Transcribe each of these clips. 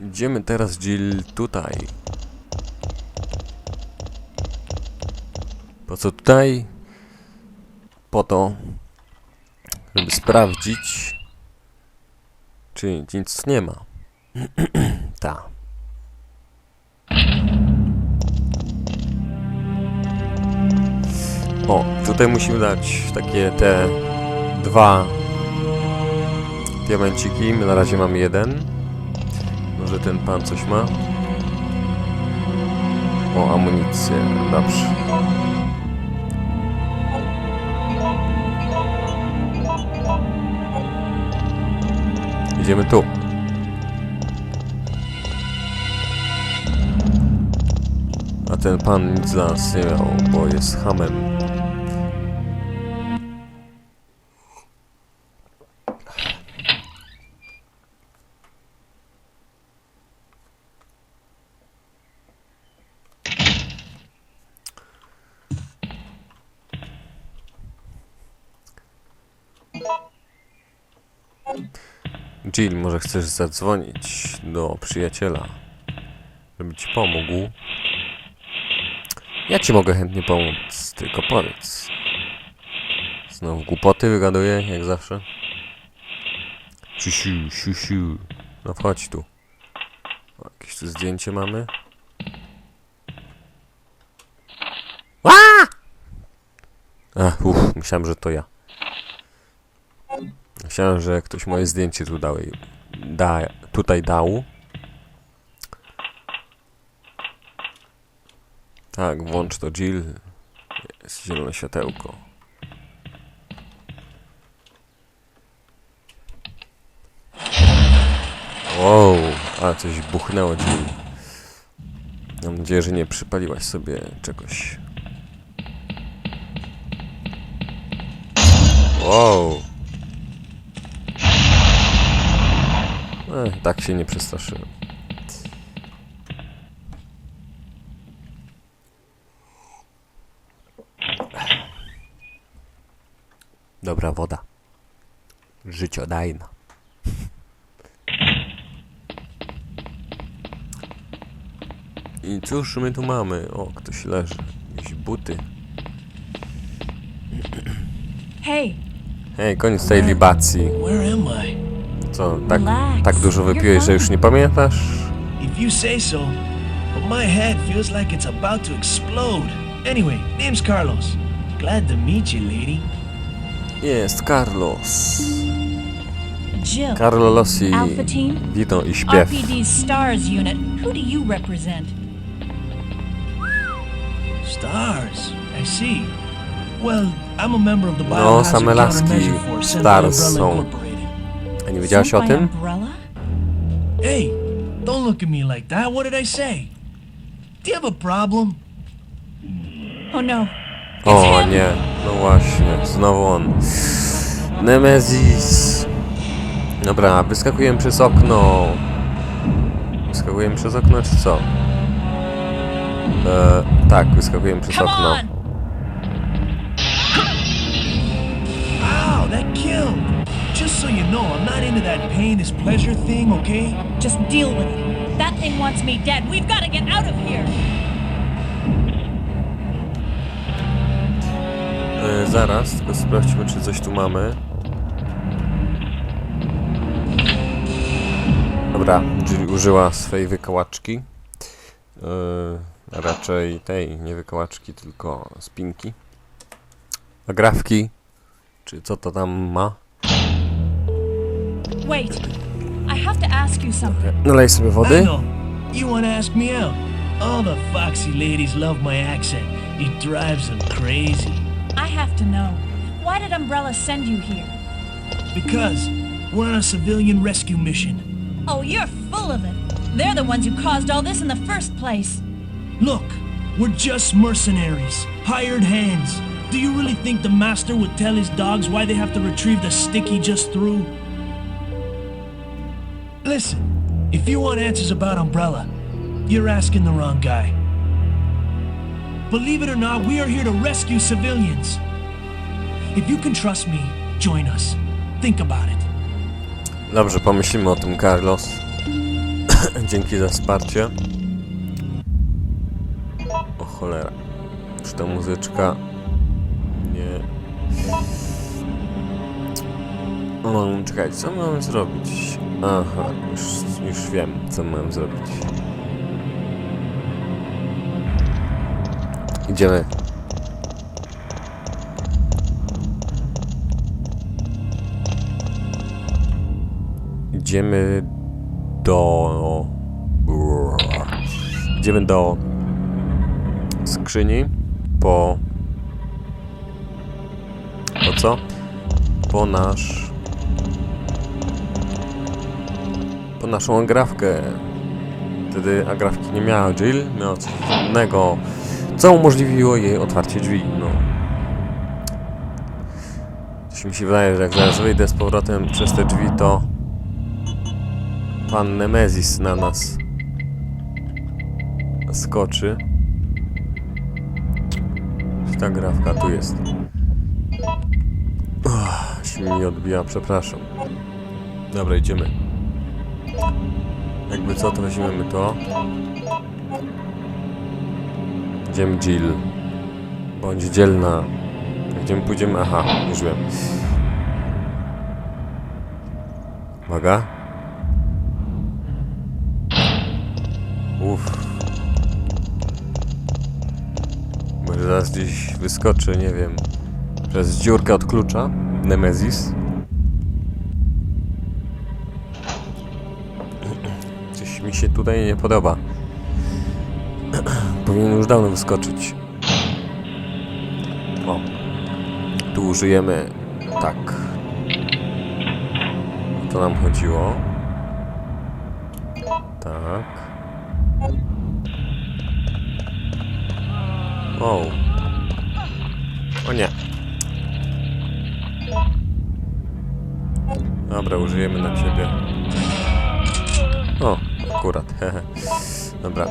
Idziemy teraz, Jill, tutaj. Po co tutaj? Po to, żeby sprawdzić, czy nic nie ma. Ta. O, tutaj musimy dać takie te dwa diamenciki. My na razie mamy jeden. Może ten pan coś ma? O, amunicję. Dobrze. Idziemy tu. A ten pan nic dla nas nie miał, bo jest hamem. Jill, może chcesz zadzwonić do przyjaciela, żeby ci pomógł? Ja ci mogę chętnie pomóc, tylko powiedz. Znowu głupoty wygaduję, jak zawsze. Siusiu, siusiu. No wchodź tu. O, jakieś tu zdjęcie mamy. Ach, uff, myślałem, że to ja. Myślałem, że ktoś moje zdjęcie tu Da, tutaj dał. Tak, włącz to Jill. Jest zielone światełko. Wow, ale coś buchnęło Jill. Mam nadzieję, że nie przypaliłaś sobie czegoś. Wow. Ech, tak się nie przestraszyłem. Dobra woda. Życiodajna. I cóż my tu mamy? O, ktoś leży. Jakieś buty. Hey, Hej, koniec tej libacji. Where am I? Co, tak, tak dużo wypiłeś, że już nie pamiętasz? If you say so, but my head feels like it's about to explode. Anyway, name's Carlos. Glad to meet you, lady. Jest Carlos. Jill. Carlo Lossi. Alpha Team? I śpiew. STARS unit. Who do you represent? Stars. I see. Well, I'm a member of the No, Biohazard same laski Countermeasure Force and Stars Umbrella są. A nie wiedziałaś o tym? Hey, don't look at me like that. What did I say? Do you have a problem? Oh no. O nie, no właśnie, znowu on. Nemesis. Dobra, wyskakujemy przez okno. Wyskakujemy przez okno, czy co? E, tak, wyskakujemy przez okno. on! Ow, that killed. Just so you know, I'm not into that pain is pleasure thing, okay? Just deal with it. That thing wants me dead. We've got to get out of here. E, zaraz, tylko sprawdźmy, czy coś tu mamy. Dobra, Jill użyła swojej wykałaczki. E, raczej tej, nie wykałaczki, tylko spinki. Agrafki, czy co to tam ma. Wait. I have to ask you something. Nalej sobie I wody. know. You want to ask me out? All the foxy ladies love my accent. It drives them crazy. I have to know. Why did Umbrella send you here? Because we're on a civilian rescue mission. Oh, you're full of it. They're the ones who caused all this in the first place. Look, we're just mercenaries, hired hands. Do you really think the master would tell his dogs why they have to retrieve the stick he just threw? Listen, if you want answers about Umbrella, you're asking the wrong guy. Believe it or not, we are here to rescue civilians. If you can trust me, join us. Think about it. Dobrze, pomyślimy o tym, Carlos. Dzięki za wsparcie. O cholera. Czy ta muzyczka... Nie... No, czekaj, co mamy zrobić? Aha, już, już wiem, co mam zrobić. Idziemy. Idziemy do... Idziemy do skrzyni po... Po co? Po nasz... naszą agrafkę. Wtedy agrafki nie miała Jill, miała coś innego, co umożliwiło jej otwarcie drzwi, no. Coś mi się wydaje, że jak zaraz wyjdę z powrotem przez te drzwi, to pan Nemezis na nas skoczy. Ta grafka tu jest. Uff, się mi odbija, przepraszam. Dobra, idziemy. Jakby co, to weźmiemy to. Idziemy Jill. Bądź dzielna. Gdzie pójdziemy? Aha, już wiem. Uwaga. Uff. Może zaraz gdzieś wyskoczy, nie wiem. Przez dziurkę od klucza. Nemezis. Mi się tutaj nie podoba. Powinien już dawno wyskoczyć. O. Tu użyjemy tak. O to nam chodziło. Tak. O. O nie. Dobra, użyjemy na ciebie. Akurat. Dobra.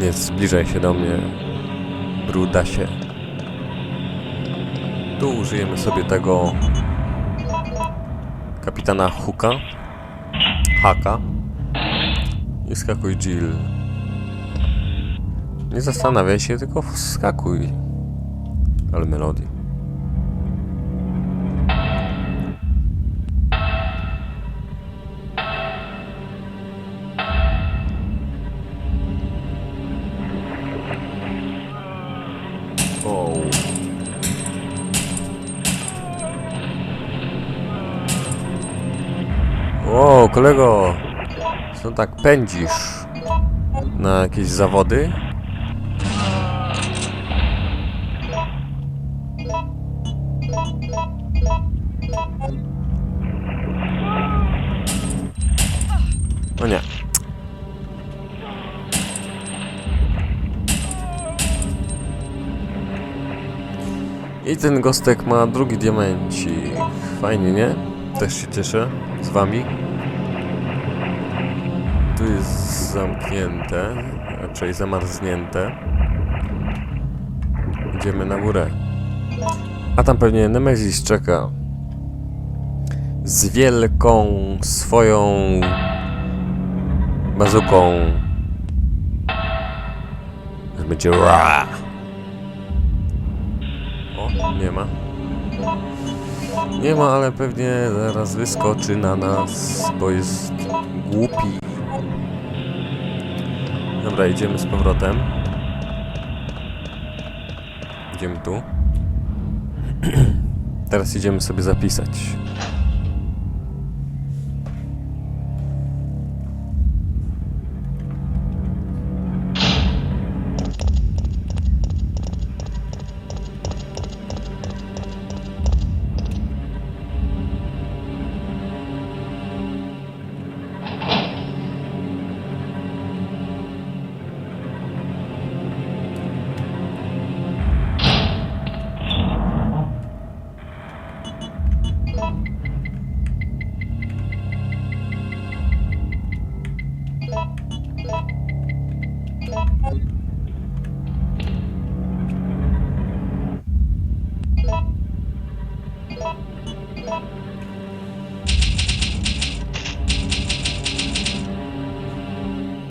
Nie zbliżaj się do mnie, brudasie. Tu użyjemy sobie tego kapitana Hooka. Haka. I skakuj Jill. Nie zastanawiaj się, tylko skakuj. Ale melodii. O. O, kolego! Co tak pędzisz? Na jakieś zawody? I ten gostek ma drugi diamencik. Fajnie, nie? Też się cieszę z wami. Tu jest zamknięte, raczej zamarznięte. Idziemy na górę. A tam pewnie Nemezis czeka. Z wielką swoją bazuką. Będzie. Nie ma. Nie ma, ale pewnie zaraz wyskoczy na nas, bo jest głupi. Dobra, idziemy z powrotem. Idziemy tu. Teraz idziemy sobie zapisać.